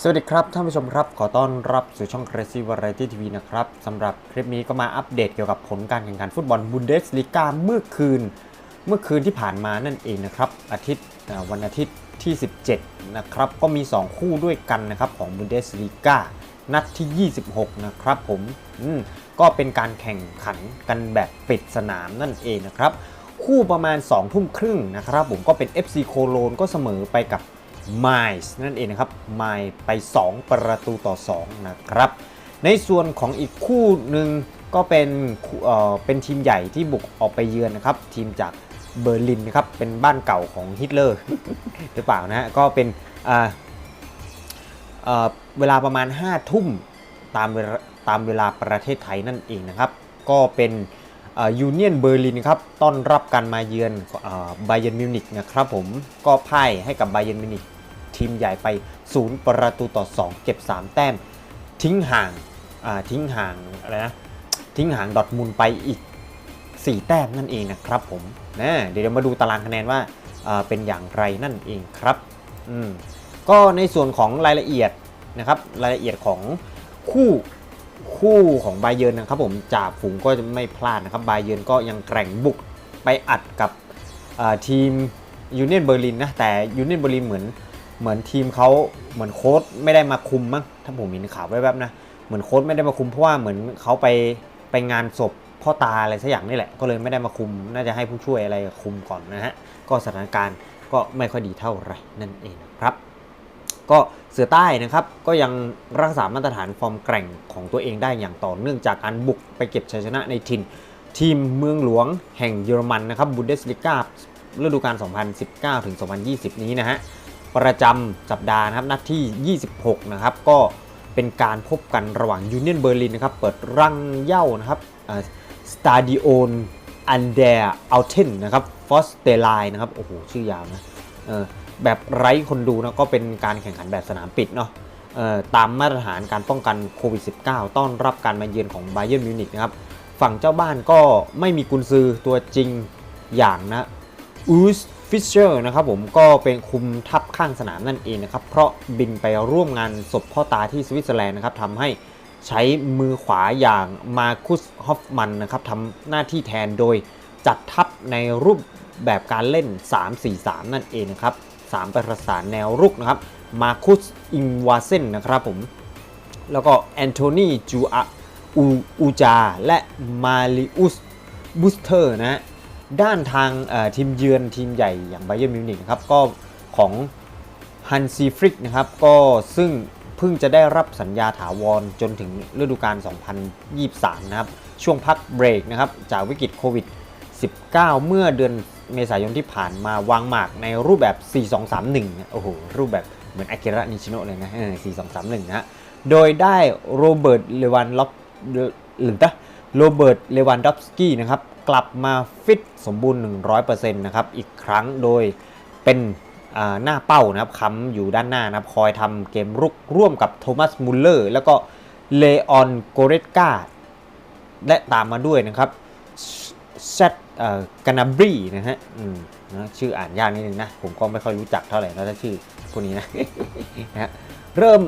สวัสดีครับท่านผู้ชมครับขอต้อนรับสู่ช่อง Crazy Variety TV นะครับสำหรับคลิปนี้ก็มาอัปเดตเกี่ยวกับผลการแข่งขันฟุตบอลบุนเดสลีกาเมื่อคืน เมื่อคืนที่ผ่านมานั่นเองนะครับอาทิตย์วันอาทิตย์ที่ 17 นะครับก็มี 2 คู่ด้วยกันนะครับของบุนเดสลีกานัดที่ 26 นะครับผมอืมก็เป็นการแข่งขันกันแบบปิดสนามนั่นเองนะครับคู่ประมาณ2ทุ่มครึ่งนะครับผมก็เป็น FC โคโลนก็เสมอไปกับ ไมส์นั่นเองนะครับไมล์ไป 2 ประตูต่อ 2 นะครับ ในส่วนของอีกคู่หนึ่งก็เป็นเอ่อเป็นทีมใหญ่ที่บุกออกไปเยือนนะครับ ทีมจากเบอร์ลินนะครับเป็นบ้านเก่าของฮิตเลอร์หรือเปล่านะฮะก็เป็นอ่าเอ่อเวลาประมาณ 5 ทุ่มตามเวลาตามเวลาประเทศไทยนั่นเองนะครับ ก็เป็นยูเนียนเบอร์ลินครับต้อนรับการมาเยือนไบเยนมิวนิกนะครับผมก็พ่ายให้กับไบเยนมิวนิก ทีมใหญ่ไป 0 ประตูต่อ 2 เก็บ 3 แต้ม ทิ้งห่างาทิ้งห่างอะไรนะทิ้งห่างดอทมุนไปอีก 4 แต้มนั่นเองนะครับผมนะเดี๋ยวมาดูตารางคะแนนว่าาเป็นอย่างไรนั่นเองครับอืมก็ในส่วนของรายละเอียดนะครับรายละเอียดของคู่คู่ของไบเยิร์นนะครับผมจ่าฝูงก็จะไม่พลาดนะครับไบเยิร์นก็ยังแกร่งบุกไปอัดกับทีมยูเนียนเบอร์ลินนะแต่ยูเนียนเบอร์ลินเหมือน เหมือนทีมเขาเหมือนโค้ชไม่ได้มาคุมมั้งถ้าผมเห็นข่าวแวบๆนะเหมือนโค้ชไม่ได้มาคุมเพราะว่าเหมือนเขาไปไปงานศพพ่อตาอะไรสักอย่างนี่แหละ ก็เลยไม่ได้มาคุม น่าจะให้ผู้ช่วยอะไรคุมก่อนนะฮะก็สถานการณ์ก็ไม่ค่อยดีเท่าไหร่นั่นเองครับ ก็เสือใต้นะครับก็ยังรักษามาตรฐานฟอร์มแกร่งของตัวเองได้อย่างต่อเนื่องจากการบุกไปเก็บชัยชนะในถิ่นทีมเมืองหลวงแห่งเยอรมันนะครับบุนเดสลิกาฤดูกาล 2019ถึง2020 นี้นะฮะ ประจำสัปดาห์นะครับนัดที่ 26 นะครับ ก็เป็นการพบกันระหว่างยูเนียนเบอร์ลินนะครับ เปิดรังเย้านะครับสตาดิโอนอันเดอร์อัลเทนนะครับฟอสเตไลนะครับ โอ้โห ชื่อยาวนะแบบไร้คนดูนะก็เป็นการแข่งขันแบบสนามปิดเนาะตามมาตรฐานการป้องกันโควิด -19 ต้อนรับการมาเยือนของไบเย r n m มิวนิกนะครับ ฝั่งเจ้าบ้านก็ไม่มีกุนซือตัวจริงอย่างนะ อูสฟิชเชอร์นะครับผมก็เป็นคุมทัพข้างสนามนั่นเองนะครับ เพราะบินไปร่วมงานศพพ่อตาที่สวิตเซอร์แลนด์นะครับทำให้ใช้มือขวาอย่างมาคุสฮอฟมันนะครับทำหน้าที่แทนโดยจัดทัพในรูปแบบการเล่น 3-4-3 นั่นเองนะครับ3ประสานแนวรุกนะครับมาคุสอิงวาเซนนะครับผม แล้วก็แอนโทนีจูอาอูจา และมาริอุสบูสเตอร์นะ ด้านทางทีมเยือนทีมใหญ่อย่างไบเย r n m มิวนิกครับก็ของฮันซีฟริกนะครับก็ซึ่งเพิ่งจะได้รับสัญญาถาวรจนถึงฤดูกาล 2023 นะครับ ช่วงพักเบรกนะครับ จากวิกฤตโควิด 19 เมื่อเดือนเมษายนที่ผ่านมาวางหมากในรูปแบบ 4231เนี่ยโอ้โห รูปแบบเหมือนอากิระนิชิโนะเลยนะเออ4231นะฮะโดยได้โรเบิร์ตเลวันล็อบหรือตะโรเบิร์ตเลวันดอฟสกี้นะครับ กลับมาฟิตสมบูรณ์ 100%นะครับอีกครั้งโดยเป็นหน้าเป้านะครับค้ำอยู่ด้านหน้านะครับคอยทำเกมรุกร่วมกับโทมัสมุลเลอร์แล้วก็เลออนโกเรตกาและตามมาด้วยนะครับแซดกานาบรีนะฮะอืมนะชื่ออ่านยากนิดนึงนะ ผมก็ไม่ค่อยรู้จักเท่าไหร่นะถ้าชื่อพวกนี้นะนะเริ่ม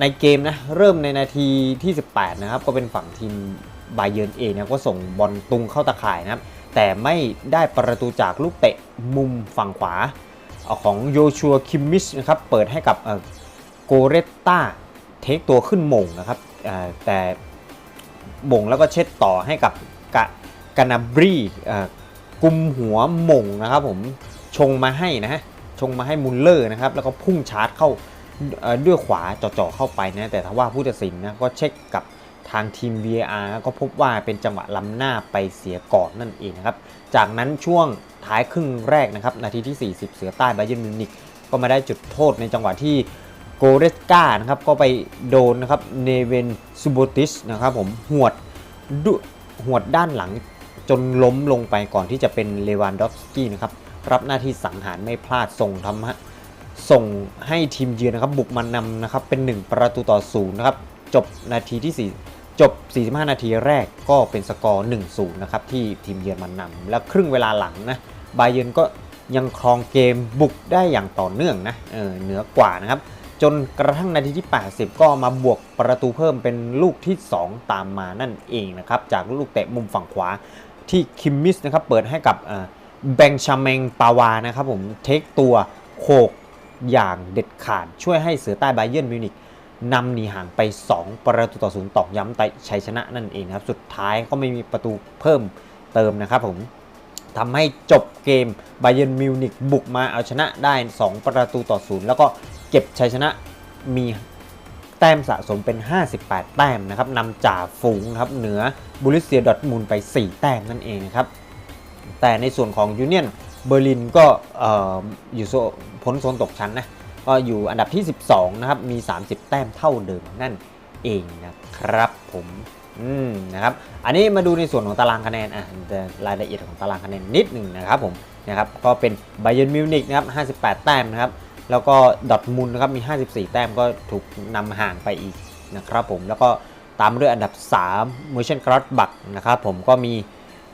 ในเกมนะ เริ่มในนาทีที่ 18 นะครับ ก็เป็นฝั่งทีม บาเยิร์นเองนะก็ส่งบอลตุงเข้าตะข่ายนะครับ แต่ไม่ได้ประตูจากลูกเตะมุมฝั่งขวาของโยชัวคิมมิชนะครับ เปิดให้กับโกเรตตาเทคตัวขึ้นมงนะครับแต่มงแล้วก็เช็ดต่อให้กับกะกานาบรีกุมหัวมงนะครับผมชงมาให้นะฮะชงมาให้มุลเลอร์นะครับ แล้วก็พุ่งชาร์จเข้าด้วยขวาจ่อๆเข้าไปนะแต่ถ้าว่าผู้ตัดสินนะก็เช็คกับ ทางทีม VAR ก็พบว่าเป็นจังหวะล้ำหน้าไปเสียก่อนนั่นเองนะครับ จากนั้นช่วงท้ายครึ่งแรกนะครับ นาทีที่ 40 เสือใต้ไบเย r n m มิวนิกก็มาได้จุดโทษในจังหวะที่โกเรสกานะครับก็ไปโดนนะครับเนเวนซูโบติสนะครับผมหวดดุหวดด้านหลังจนล้มลงไปก่อนที่จะเป็นเลวานดอฟสกี้นะครับรับหน้าที่สังหารไม่พลาดส่งทำส่งให้ทีมเยือนนะครับบุกมานำนะครับเป็น 1 ประตูต่อศูนย์นะครับจบนาทีที่ 4 จบ 45 นาทีแรกก็เป็นสกอร์ 1-0 นะครับ ที่ทีมเยือนมันนำแล้วครึ่งเวลาหลังนะบาเยนก็ยังครองเกมบุกได้อย่างต่อเนื่องนะเออเหนือกว่านะครับ จนกระทั่งนาทีที่ 80 ก็มาบวกประตูเพิ่มเป็นลูกที่ 2 ตามมานั่นเองนะครับ จากลูกเตะมุมฝั่งขวาที่คิมมิสนะครับ เปิดให้กับแบงชาเมงปาวานะครับผมเทคตัวโขกอย่างเด็ดขาดช่วยให้เสือใต้ไบเยนมิวนิก นำหนีห่างไป 2 ประตูต่อศูนย์ตอกย้ำไต่ชัยชนะนั่นเองครับ สุดท้ายก็ไม่มีประตูเพิ่มเติมนะครับผมทำให้จบเกมไบเยนมิวนิกบุกมาเอาชนะได้ 2 ประตูต่อศูนย์แล้วก็เก็บชัยชนะมีแต้มสะสมเป็น 58 แต้มนะครับนำจ่าฝูงครับเหนือบุริเซียดอทมูลไป 4 แต้มนั่นเองครับแต่ในส่วนของยูเนียนเบอร์ลินก็อยู่โซพ้นโซนตกชั้นนะ ก็อยู่อันดับที่ 12 นะครับ มี 30 แต้มเท่าเดิมนั่นเองนะครับผมอืมนะครับอันนี้มาดูในส่วนของตารางคะแนนอะแต่รายละเอียดของตารางคะแนนนิดหนึ่งนะครับผมนะครับก็เป็นไบเย r ร์นมิวนิกนะครับ58 แต้มนะครับแล้วก็ดอทมุลนะครับมี 54 แต้มก็ถูกนำห่างไปอีกนะครับผมแล้วก็ตามด้วยอันดับ3มูเชนกรอสบักนะครับผมก็มี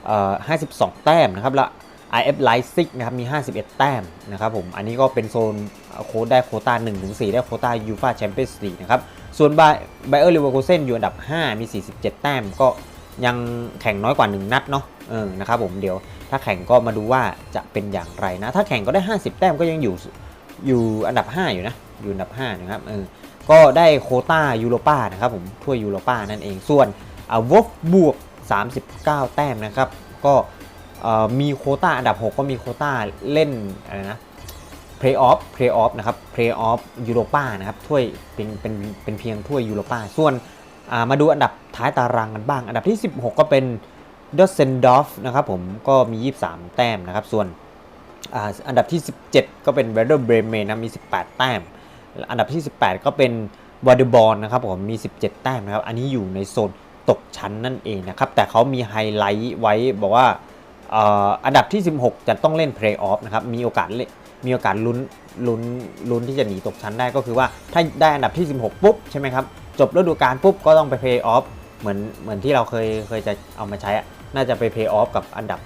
เอ่อ52 แต้มนะครับแล้ว IF Leipzig นะครับมี 51 แต้มนะครับผม อันนี้ก็เป็นโซนโค้ดได้โคต้า1-4ได้โคต้ายูฟาแชมเปี้ยนส์ลีกนะครับ ส่วนไบเออร์ลิเวอร์คูเซนอยู่อันดับ 5 มี 47 แต้ม ก็ยังแข่งน้อยกว่า 1 นัดเนาะเออนะครับผมเดี๋ยวถ้าแข่งก็มาดูว่าจะเป็นอย่างไรนะ ถ้าแข่งก็ได้ 50 แต้มก็ยังอยู่อยู่อันดับ 5 อยู่นะ อยู่อันดับ 5 นะครับเออก็ได้โคต้ายูโรป้านะครับผมถ้วยยูโรป้านั่นเองส่วนอ่าวอฟบวก 39 แต้มนะครับก็ มีโคต้าอันดับ 6 ก็มีโคต้าเล่นอะไรนะเพลย์ออฟเพลย์ออฟนะครับเพลย์ออฟยูโรป้านะครับถ้วยเป็นเป็นเป็นเพียงถ้วยยูโรป้าส่วนามาดูอันดับท้ายตารางกันบ้าง อันดับที่ 16 ก็เป็นดอสเซนดอฟนะครับผมก็มี 23 แต้มนะครับ ส่วนอ,อันดับที่ 17 ก็เป็น w e d e r Bremen นะมี 18 แต้ม อันดับที่ 18 ก็เป็นวอเดบอลนะครับผมมี 17 แต้มนะครับ อันนี้อยู่ในโซนตกชั้นนั่นเองนะครับ แต่เขามีไฮไลท์ไว้บอกว่า อันดับที่ 16 จะต้องเล่นเพลย์ออฟนะครับมีโอกาสมีโอกาสลุ้นลุ้นลุ้นที่จะหนีตกชั้นได้ก็คือว่าถ้าได้อันดับที่ 16 ปุ๊บใช่ไหมครับจบฤดูกาลปุ๊บก็ต้องไปเพลย์ออฟเหมือนเหมือนที่เราเคยเคยจะเอามาใช้อะน่าจะไปเพลย์ออฟกับอันดับ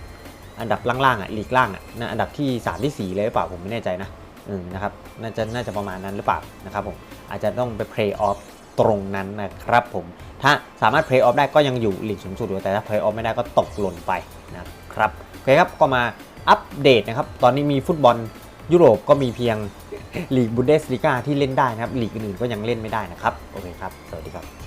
อันดับล่างๆอะลีกล่างอะนะอันดับที่ 3 ที่ 4 เลยหรือเปล่าผมไม่แน่ใจนะอืมนะครับน่าจะน่าจะประมาณนั้นหรือเปล่านะครับผมอาจจะต้องไปเพลย์ออฟตรงนั้นนะครับผมถ้าสามารถเพลย์ออฟได้ก็ยังอยู่ลีกสูงสุดอยู่แต่ถ้าเพลย์ออฟไม่ได้ก็ตกหล่นไปนะ นะครับโอเคครับก็มาอัปเดตนะครับ ตอนนี้มีฟุตบอลยุโรปก็มีเพียงลีกบุนเดสลีกาที่เล่นได้นะครับลีกอื่นๆก็ยังเล่นไม่ได้นะครับ โอเคครับ สวัสดีครับ